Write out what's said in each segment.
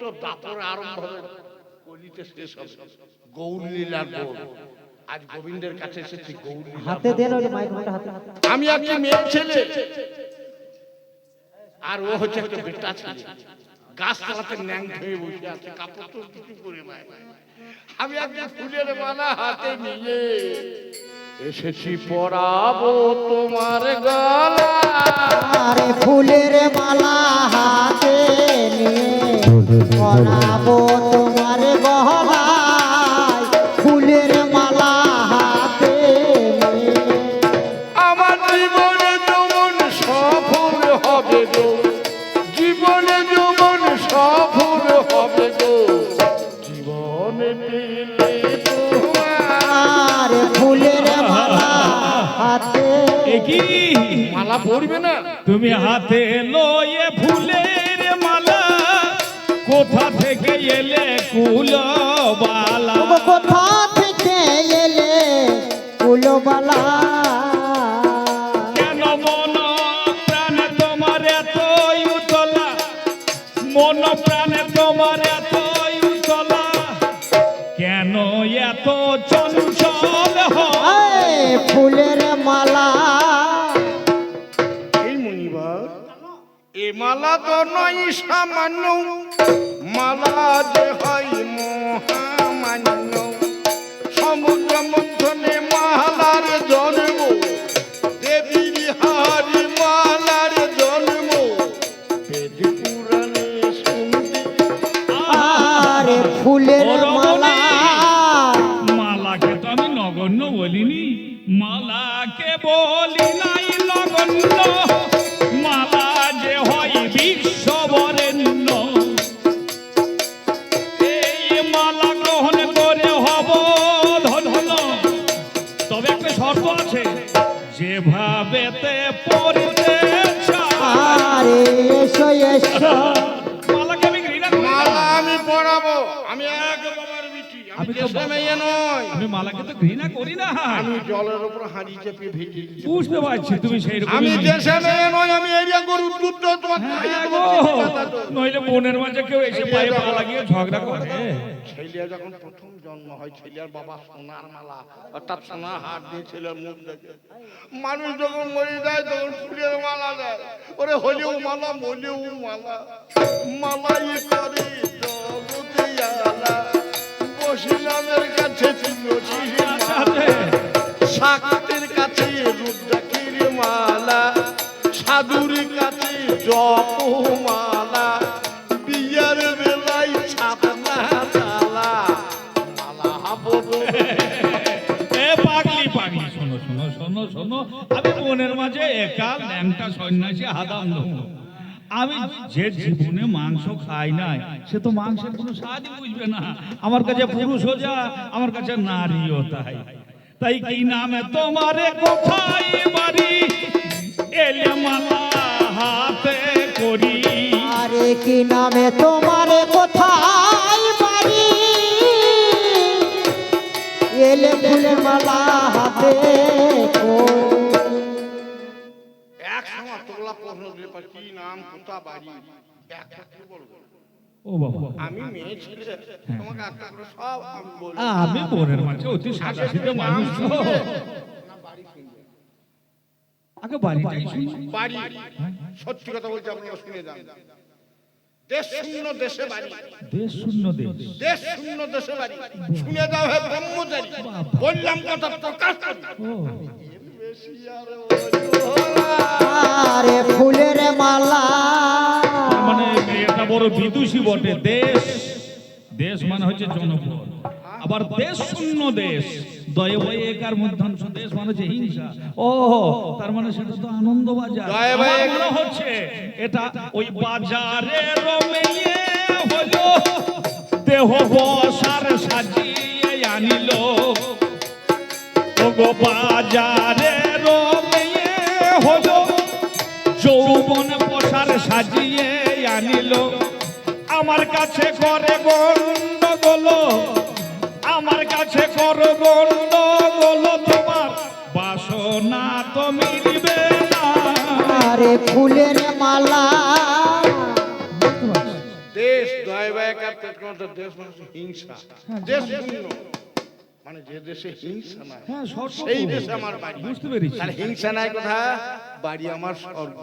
তো দাপর আরম্ভ হবে। কলিতে শেষ হবে গৌর লীলার গৌর আজ গোবিন্দের কাছে এসেছি গৌর হাতে দেন ওই মাইক্রোফোনটা হাতে। আমি একটি মেয়ে ছেলে। আর ও হচ্ছে একটা বেটা ছেলে। গাছ তলাতে ন্যাং হয়ে বসে আছে কাপড় তো কিছু করে নাই আমি একটি ফুলের মালা হাতে নিয়ে এসেছি পরাবো তোমার গলা। আরে ফুলের মালা হাতে নিয়ে পরাবো তোমার গহনায় ফুলের মালা হাতে আমার জীবনে যেমন সফল হবে গো। জীবনে যেমন সফল হবে গো। জীবনে পেলে তোমার ফুলের মালা হাতে কি মালা পড়বে না। তুমি হাতে লয়ে কুলবালা কোথা থেকে এলে ফুলবালা কেন মন প্রাণে তোমার এতই উতলা মন প্রাণে তোমার এতই উতলা কেন এত চঞ্চল হয়? ফুলের মালা। এই মালা তো নয় সামান্য। মালা যে হয় মহামান্য হাঁড়ি চেপে ভেজে বুঝতে পারছি তুমি সেই রকম আমি দেশে মেয়ে নয় আমি এরিয়া গরুর দুধ তো তোমার তো। নইলে বোনের মাঝে কেউ এসে পায়ে পা লাগিয়ে ঝগড়া করে ছেলিয়া যখন প্রথম জন্ম হয় ছেলিয়ার বাবা সোনার মালা অর্থাৎ সোনার হাত দিয়ে ছেলের মুখ দেখে। মানুষ যখন মরে যায় তখন ফুলের মালা দেয়। ওরে হলেও মালা মলেও মালা মালাই করে জগতে আলা। বসিলামের কাছে ছিল শাকের কাছে রুদ্রাক্ষীর মালা, সাধুর কাছে জপমালা, বিয়ার বেলায় মালা আমি যে জীবনে মাংস খাই নাই, সে তো মাংসের কোনো স্বাদই বুঝবে না। আমার কাছে পুরুষও যা, আমার কাছে নারীও তাই। তাই কি নামে তোমারে কোথায় বাড়ি? এলে মালা হাতে করি। আরে কি নামে তোমার কোথায় বাড়ি? এলে ফুলের মালা হাতে ও এক সময় তোলা প্রশ্ন কি নাম কোথা বাড়ি? কি বলব। ও বাবা। আমি মেয়ে ছিলে তোমাকে একটা করে সব আমি বলব আমি বোনের মাঝে অতি সাদা সিধে মানুষ। আগে শুনি বাড়ি সত্যি কথা বলছি আপনারা শুনে যান। দেশ শূন্য দেশে বাড়ি। দেশ শূন্য দেশ। দেশ শূন্য দেশে বাড়ি। শুনে যাও হে ব্রহ্মচারী। বললাম কথা প্রকাশ আরে ফুলের মালা বড় বিদুষী বটে দেশ। দেশ মানে হচ্ছে জনপদ। আবার দেশ শূন্য দেশ। দয়ে বয়ে একার মধ্যাংশ দেশ মানে হচ্ছে হিংসা। ও তার মানে সেটা তো আনন্দ বাজার দয়ে বয়ে আমার মনে হচ্ছে এটা ওই বাজারে রমেয়ে হলো। দেহ বসার সাজিয়ে আনিল। ওগো বাজারে রমেয়ে হলো। যৌবন সাজিয়ে আনিল। আমার কাছে করে গন্ডগোল। আমার কাছে কর গন্ডগোল। তোমার বাসনা তো মিলবে না। আরে ফুলের মালা। দেশ দয় কাটতে পেটকোনাতে দেশ মানুষ হিংসা। দেশ শূন্য মানে যে দেশে হিংসা নাই হ্যাঁ সেই। দেশে আমার বাড়ি। বুঝতে পেরেছি। তার হিংসা নাই কথা? বাড়ি আমার স্বর্গ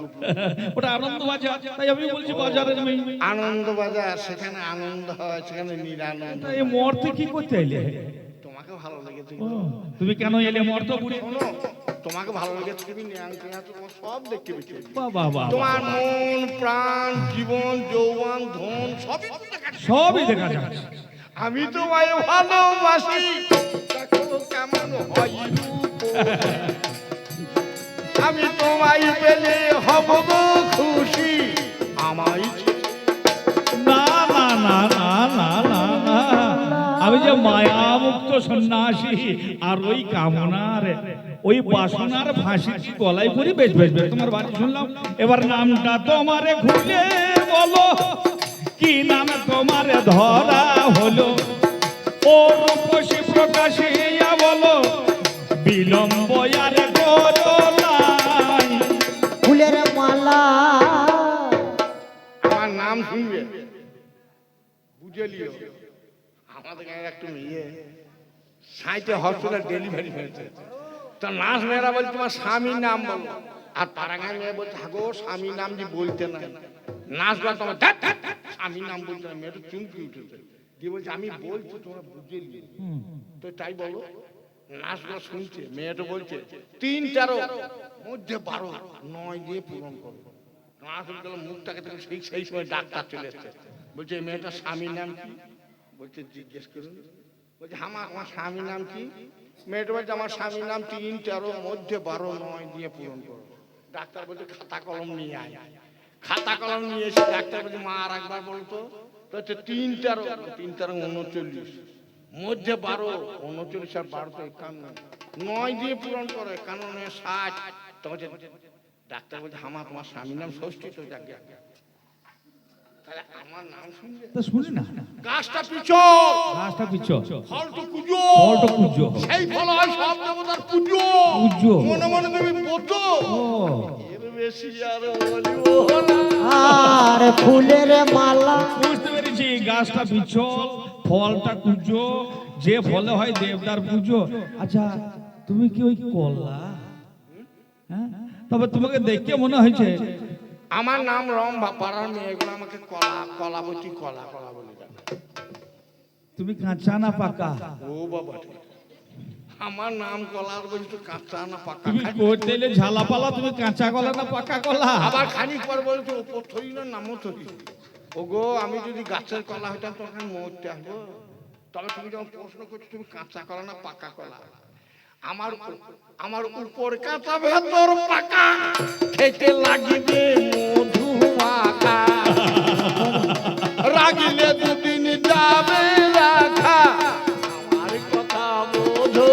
ওটা আনন্দ বাজার তাই আমি বলছি বাজারের মেয়ে আনন্দ বাজার সেখানে আনন্দ হয় সেখানে নিরানন্দ এই মরতে কি করতে এলে? তোমাকে ভালো লেগেছে। তুমি কেন এলে মর্ত? বুড়ি শোনো তোমাকে ভালো লেগেছে তুমি ন্যাং টেঙা তোমার সব দেখতে পেয়েছি তোমার মন প্রাণ জীবন যৌবন ধন সবই দেখা সবই দেখা যাচ্ছে। আমি তোমায় ভালোবাসি। কেমন আমি তোমায় পেলে হব খুশি। আমায় না না না না না আমি যে মায়া মুক্ত সন্ন্যাসী, আর ওই কামনার, ওই বাসনার ফাঁসি গলায় পরি? বেশ বেশ বেশ, তোমার বাড়ি শুনলাম। এবার নামটা তোমারে খুলে বলো। কি নাম তোমারে ধরা হলো? ও রূপসী প্রকাশিয়া বলো বিলম্ব আর ফুলের মালা। আমার নাম শুনবে? বুঝে লিও আমাদের গাঁয়ের একটু মেয়ে সাইটে হসপিটাল ডেলিভারি হয়েছে। তা নার্স মেয়েরা বলছে তোমার স্বামীর নাম বলো। আর পাড়াগাঁ মেয়ে বলছে হাগো স্বামীর নাম যে বলতে না বল তোমার স্বামীর নাম না মেয়েটা চুমকি উঠেছে। দিয়ে বলছে আমি বলছি তোমরা বুঝে লিও তো তাই বলো নার্সগুলো শুনছে মেয়েটা বলছে তিন তেরো মধ্যে বারো নয় দিয়ে পূরণ করো। গেল মুখটাকে সেই সেই সময় ডাক্তার চলে এসছে। বলছে এই মেয়েটার স্বামীর নাম কি? বলছে জিজ্ঞেস করুন। বলছে আমার আমার স্বামীর নাম কি? মেয়েটা বলছে আমার স্বামীর নাম তিন তেরো মধ্যে বারো নয় দিয়ে পূরণ করো। ডাক্তার বলছে খাতা কলম নিয়ে আয়। খাতা কলম নিয়ে এসে ডাক্তার বলছে মা আর একবার বলতো? তো হচ্ছে তিন তেরো তিন তেরো উনচল্লিশ। মধ্যে বারো উনচল্লিশ আর বারো তো একান্ন। নয় দিয়ে পূরণ করে কারণে ষাট। তো বলছে ডাক্তার বলছে আমার তোমার স্বামীর নাম ষষ্ঠী তো যাকে তাহলে আমার নাম শুনবে তা শুনি না। গাছটা পিছল। গাছটা পিছ ফলটা কুজো ফলটা কুজো। সেই ফল হয় সব দেবতার পুজো। পুজো। মনে মনে তুমি বোঝো ও। এর বেশি আর আর ফুলের মালা। বুঝতে পেরেছি গাছটা বিছল ফলটা কুজো যে ফলে হয় দেবদার পুজো। আচ্ছা তুমি কি ওই কলা? হ্যাঁ? তবে তোমাকে দেখে মনে হয়েছে আমার নাম রম্ভা পাড়ার মেয়েগুলো আমাকে কলা কলা বলছি কলা। কলা বলে তুমি কাঁচা না পাকা? ও বাবা। আমার নাম কলার বলছি তো কাঁচা না পাকা তুমি করতে এলে ঝালাপালা তুমি কাঁচা কলা না পাকা কলা? আবার খানিক পর বলছে উপর থরি না নামও থরি ও গো আমি যদি গাছের কলা হইতাম তখন মরতে আসব তবে তুমি যখন প্রশ্ন করছ তুমি কাঁচা কলা না পাকা কলা? আমার আমার উপর কাঁচা ভেতর পাকা। খেতে লাগিবে মধু মাখা রাগিলে দুদিন যাবে রাখা। আমার কথা বোঝো।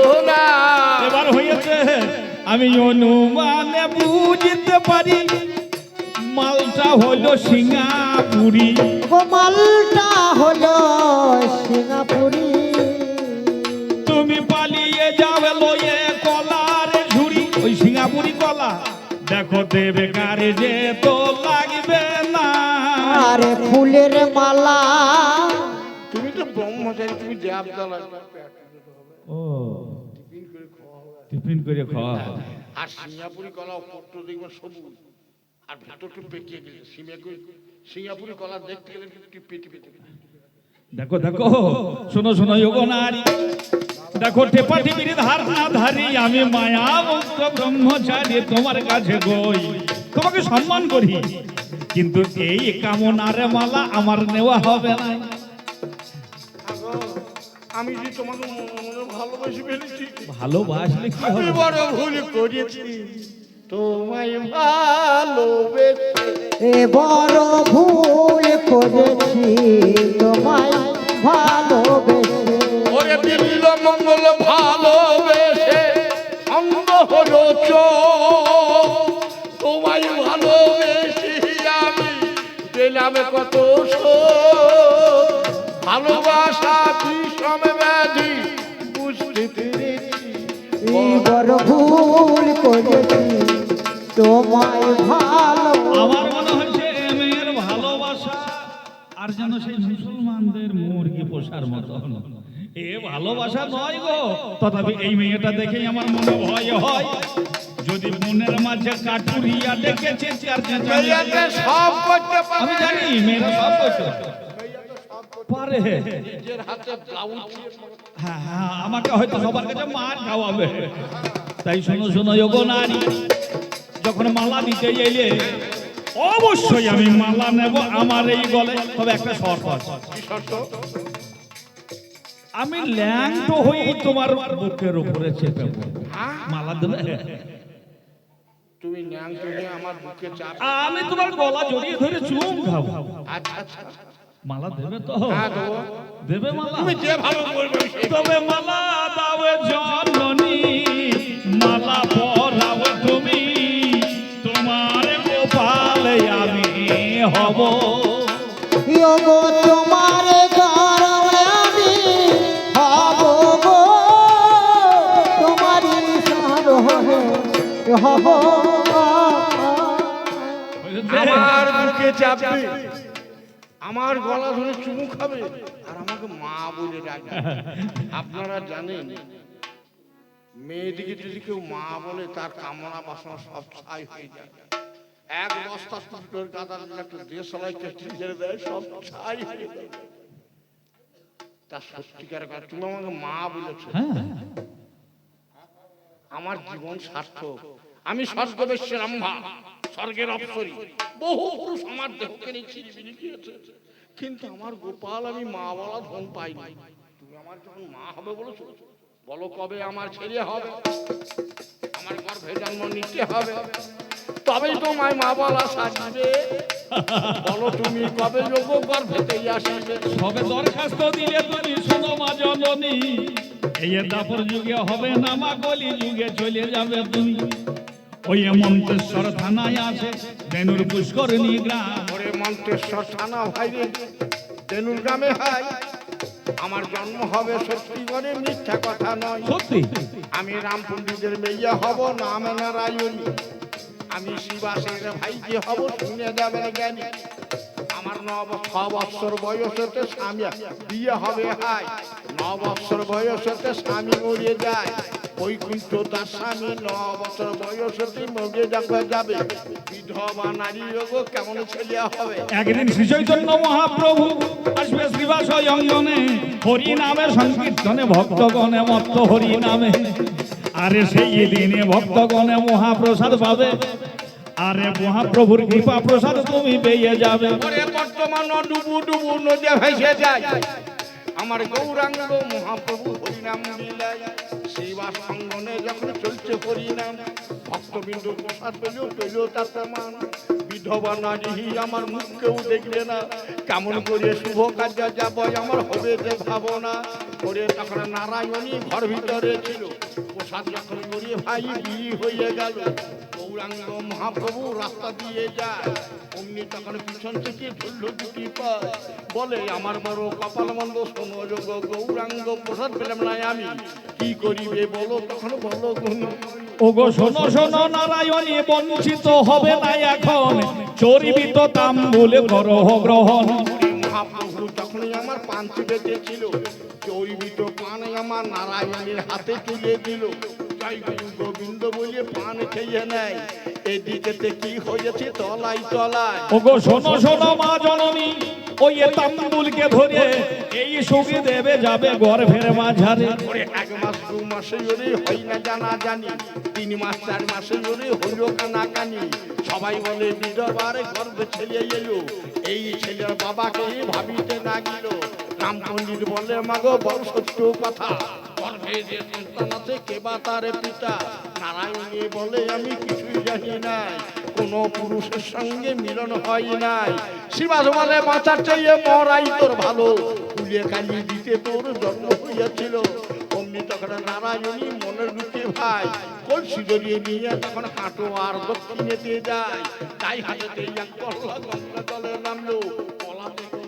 হয়েছে। আমি অনুমানে বুঝতে পারি মালটা হলো সিঙ্গাপুরি। গো মালটা হলো সিঙ্গাপুরি। তুমি পালিয়ে যাবে লয়ে কলার ঝুড়ি। ওই সিঙ্গাপুরি কলা। দেখো দেবে কারে যে তো লাগবে না। আরে ফুলের মালা। তুমি তো ব্রহ্মচারী তুমি যে দেবদালা ও। টিফিন করে খাওয়া আর সিঙ্গাপুরি কলা পত্র দেখবেন সবুজ। আর ভেতরটা পেকিয়ে গেছে সিঙ্গাপুরি সিঙ্গাপুরি কলা দেখতে গেলে একটু পেটি পেটি দেখো দেখো শোনো শোনো যোগ নারী। দেখো টেপা টিপির ধার না ধারি আমি মায়া মুক্ত ব্রহ্মচারী তোমার কাছে গই। তোমাকে সম্মান করি কিন্তু এই কামনার মালা আমার নেওয়া হবে না আমি যে তোমাকে ভালোবেসে ফেলেছি ভালোবাসলে কি হবে? বড় ভুল করেছি তোমায় ভালোবেসে। এ বড় ভুল করেছি তোমায় ভালোবেসে। ওরে দিল মঙ্গল ভালোবেসে অন্ধ হলো তোমায় ভালোবেসে আমি পেলাম কত। ভালোবাসা বড় ভুল করেছি। তোমায় ভালো আমার মনে হচ্ছে মেয়ের ভালোবাসা আর যেন সেই মুসলমানদের মুরগি পোষার মতন। এ ভালোবাসা নয় গো তথাপি এই মেয়েটা দেখেই আমার মনে ভয় হয়। যদি মনের মাঝে কাটুরিয়া মেয়েতে সব আমি জানি মেয়েরা সব করতে পারে। নিজের হাতে ব্লাউজ হ্যাঁ হ্যাঁ আমাকে হয়তো সবার কাছে মার খাওয়াবে। তাই শোনো শোনো যোগ নারী যখন মালা দিতে এলে অবশ্যই আমি মালা নেব আমার এই গলে। তবে একটা শর্ত আছে। আমি ল্যাংটো হয়ে তোমার বুকের উপরে চেপে হ্যাঁ? মালা দেবে? তুমি আমার বুকে চাপ আমি তোমার গলা জড়িয়ে ধরে চুম খাব। আচ্ছা আচ্ছা। মালা দেবে তো? হ্যাঁ দেবে। মালা? তুমি যে ভালো বলবে তবে মালা দাও জননী মালা পরাও তুমি। তোমার গোপালে আমি হব। গো তোমার কারণে আমি হব গো। তোমারই হব। আমার বুকে চাপবে। আমার গলা ধরে চুমু খাবে। আর আমাকে মা বলে ডাকবে আপনারা জানেন মেয়েদিকে যদি কেউ মা বলে তার কামনা বাসনা সব ছাই হয়ে যায়। এক বস্তা টুটোর গাদার একটা ছেড়ে দেয় সব ছাই হয়ে যায়। সত্যিকার কথা তুমি আমাকে মা বলেছ। হ্যাঁ। আমার জীবন সার্থক। আমি স্বর্গবেশের আম্ভা স্বর্গের অপসরী। বহু পুরুষ আমার দেহকে নিয়ে কিন্তু আমার গোপাল, আমি মা বলা ধন পাইনি। তুমি আমার যখন মা হবে বলেছ বলো কবে আমার ছেলে হবে? আমার গর্ভে জন্ম নিতে হবে। তবেই তোমায় মা বলা সাজবে। বলো তুমি কবে যোগ গর্ভেতেই আসিবে? সবে দরখাস্ত দিলে তুমি শোনো মা জননী। এই দাপর যুগে হবে না মা গলি যুগে চলে যাবে তুমি। ওই মন্তেশ্বর থানায় আছে বেনুর পুষ্করণী গ্রাম ওরে মন্তেশ্বর থানা ভাই তেনুর গ্রামে হয় আমার জন্ম হবে সত্যি করে মিথ্যা কথা নয়। সত্যি? আমি রামপন্ডিতের মেয়া মেয়ে হব নাম নারায়ণী। আমি শিবাসের ভাইজি হব শুনে যাবে জ্ঞানী। আমার ন ছ বৎসর বয়সেতে স্বামী বিয়ে হবে হাই ন বৎসর বয়সেতে স্বামী মরে যায় কিন্তু তার স্বামী ন বছর বয়সেতে মরে যাবে যাবে। বিধবা নারী গো কেমন হবে? একদিন মহাপ্রভু আসবে শ্রীবাস অঙ্গনে। হরি নামে সংকীর্তনে ভক্তগণে মত্ত হরি নামে আরে সেই দিনে ভক্তগণে মহাপ্রসাদ পাবে। আরে মহাপ্রভুর কৃপা প্রসাদ তুমি পেয়ে যাবে। বর্তমান ডুবু ডুবু নদী ভেসে যায়। আমার গৌরাঙ্গ মহাপ্রভু হরিনাম লীলায় শ্রীবাস অঙ্গনে যখন চলছে হরিনাম, ভক্তবিন্দু প্রসাদ পেলেও পেলেও তার প্রমাণ বিধবা নারী আমার মুখ কেউ দেখবে না। কেমন করে শুভ কাজে যাব, আমার হবে যে ভাবনা। করে তখন নারায়ণী ঘর ভিতরে ছিল। প্রসাদ যখন করি ভাই, বিয়ে হয়ে গেল। গৌরাঙ্গ মহাপ্রভু রাস্তা দিয়ে যায়। অমনি তখন পিছন থেকে ধরল দুটি পায় বলে আমার বড় কপাল মন্দ শোনো যোগ গৌরাঙ্গ প্রসাদ পেলাম না আমি। কি করিবে বলো? তখন বলো গুণ। ওগো শোনো শোনো নারায়ণী বঞ্চিত হবে না এখন। চরিবিত তাম্বুলে করহ গ্রহণ। মহাপ্রভু তখনই আমার বেঁচেছিল চৈবিত পান আমার নারায়ণের হাতে তুলে দিল। জয় গোবিন্দ বলে পান খেয়ে নেয়। এদিকেতে কি হয়েছে তলাই তলায় ওগো শোনো শোনো মা জননী ওই তাম্বুলকে ধরে এই সুখী দেবে যাবে গর্ভের মাঝারে। এক মাস দু মাসে ওরে হয় না জানা জানি। তিন মাস চার মাসে ওরে হইল কানা কানি সবাই বলে বিধবার গর্ভে ছেলে এলো। এই ছেলের বাবাকে ভাবিতে না গেল রাম পণ্ডিত বলে মাগো বড় সত্য কথা। গর্ভে যে পিতা? নারায়ণী বলে, আমি কিছুই জানি নাই। পুরুষের সঙ্গে মিলন হয় নাই। শিবাজ বলে বাঁচার চাইয়ে মরাই তোর ভালো। কুলিয়ে কালি দিতে তোর জন্ম অমনি তখন নারায়ণী মনের দুঃখে ভাই, কলসি জড়িয়ে নিয়ে তখন হাঁটো আর দক্ষিণেতে যায়। তাই জলে নামলো। পলাতে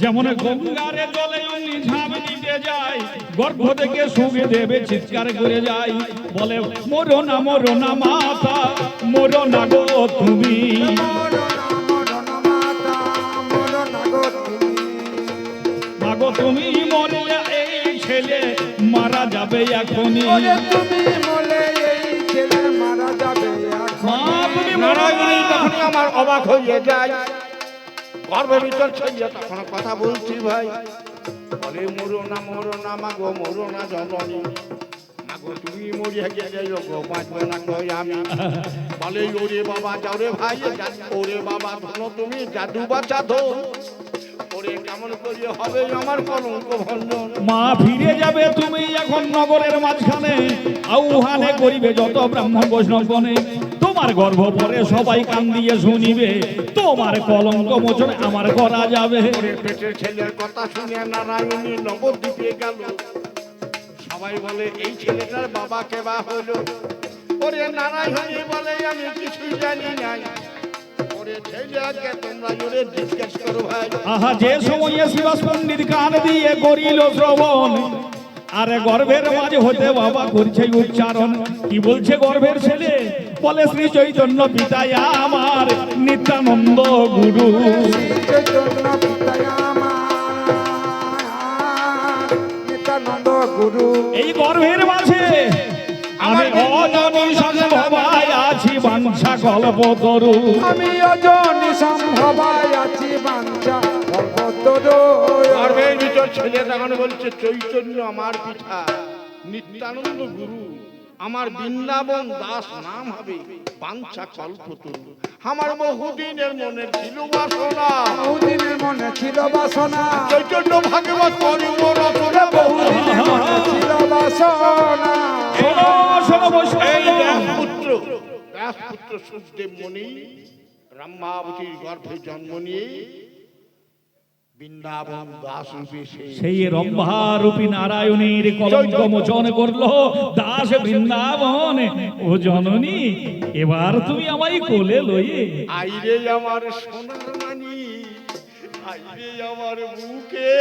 যেমন গঙ্গারে জলে অমনি ঝাঁপ দিতে যায় গর্ভ থেকে সুখে দেবে চিৎকার করে যায়। বলে মরো না মরো না মাতা মরো না গো তুমি। মরণ মাতা মরণ গতি গো তুমি মরলে এই ছেলে মারা যাবে এখনই। তুমি বলে এই ছেলে মারা যাবে মা তুমি মরো না। তখনই আমার অবাক হয়ে যায়। গর্ভের ভিতর ছেলে তখন কথা বলছি ভাই? বলে মরো না মরো না মাগো মরো না জননী। মাগো তুমি মরিয়া গেলে গো বাঁচবে না কই আমি? বলে ওরে বাবা যাও রে ভাই ওরে বাবা ধনো তুমি জাদু বাচ্চা ধো ওরে কেমন করিয়ে হবে আমার কলঙ্ক ভঞ্জন মা ফিরে যাবে তুমি এখন নগরের মাঝখানে। আউহানে করিবে যত ব্রাহ্মণ বৈষ্ণব গণে তোমার গর্ভ পরে সবাই কান দিয়ে শুনিবে। তোমার কলঙ্ক মোচন আমার করা যাবে। পেটের ছেলের কথা শুনে নারায়ণী নবদ্বীপে গেল। সবাই বলে এই ছেলেটার বাবা কেবা হলো? ওরে নারায়ণী বলে আমি কিছুই জানি আহা যে সময়ে শিবাস পণ্ডিত কান দিয়ে করিল শ্রবণ আরে গর্ভের মাঝে হতে বাবা করছে উচ্চারণ। কি বলছে গর্ভের ছেলে? বলে শ্রী চৈতন্য পিতায় আমার নিত্যানন্দ গুরু। চৈতন্য পিতায় আমার নিত্যানন্দ গুরু এই গর্ভের মাঝে আমি অজনী সম্ভবায় আছি বাঞ্ছা তরু। আমি অজনী সম্ভবায় আছি বাঞ্চা কল্পতরু গর্ভের ভিতর ছেলে তখন বলছে চৈতন্য আমার পিতা নিত্যানন্দ গুরু। আমার বৃন্দাবন দাস নাম হবে পাঞ্চা কল্পতরু। আমার বহুদিনের মনে ছিল বাসনা। বহুদিনের মনে ছিল বাসনা। চৈতন্য ভাগবত করিব রচনা। বহুদিনের মনে ছিল বাসনা। এই দাসপুত্র দাসপুত্র সুখদেব মণি ব্রহ্মাবতীর গর্ভে জন্ম নিয়ে সেই সেই রম্ভারূপী নারায়ণীর কলঙ্ক মোচন করল দাস বৃন্দাবন। ও জননী এবার তুমি আমায় কোলে লয়ে আইরে আমার সোনার মানি আইরে আমার বুকে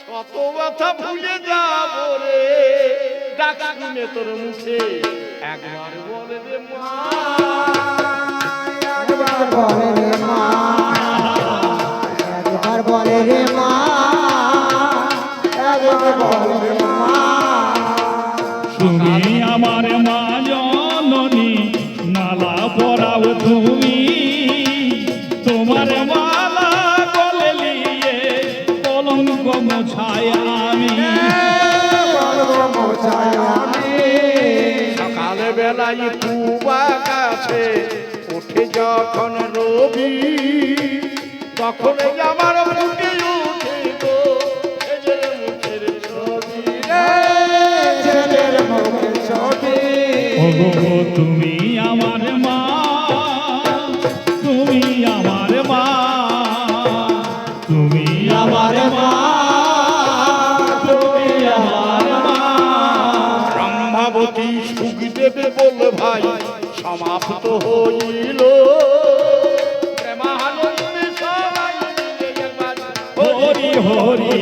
শত ব্যথা ভুলে যাব রে। ডাক শুনে তোর মুখে একবার বলে রে মা। একবার বলে রে মা। বলে রে মা একবার বলে রে মা। তুমি আমার মা জননী মালা পরাও তুমি। তোমার মালা গলে নিয়ে কলঙ্ক মোছায় আমি। সকালে বেলায় পুবা কাছে উঠে যখন রবি আমার ফুটে উঠে গো ছেলের মুখের তুমি আমার মা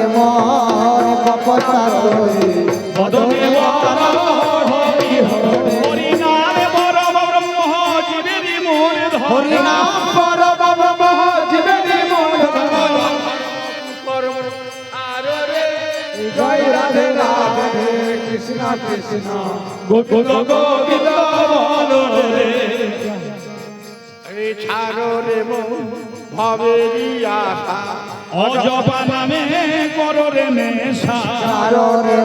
ছাড় রে মন কপটা তোরে বদনে বল হরি হরি। হরি নামে বড় ব্রহ্ম জীবেরি মূল হরি ধরি নাম পরম ব্রহ্ম জীবনে মূল কর্ম চারো রে জয় রাধে রাধে কৃষ্ণ কৃষ্ণ। গোবিন্দ গোবিন্দ বল রে এই ছাড়ো রে মন ভবেরি আশা। অজপা নামে করো রে নেশা।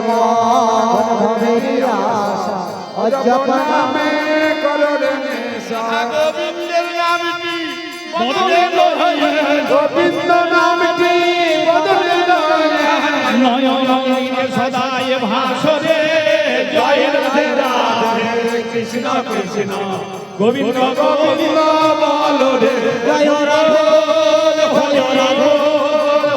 মন ভবেরি আশা। অজপ নামে নামে করো গোবিন্দের নামটি বদলে লয়ে গোবিন্দ নামটি বদলে নয়ন নয়নে সদায় ভাসরে। জয় রাধে রাধে। কৃষ্ণ কৃষ্ণ। গোবিন্দ গোবিন্দ বলো রে। জয় রাধে। বল রাধে।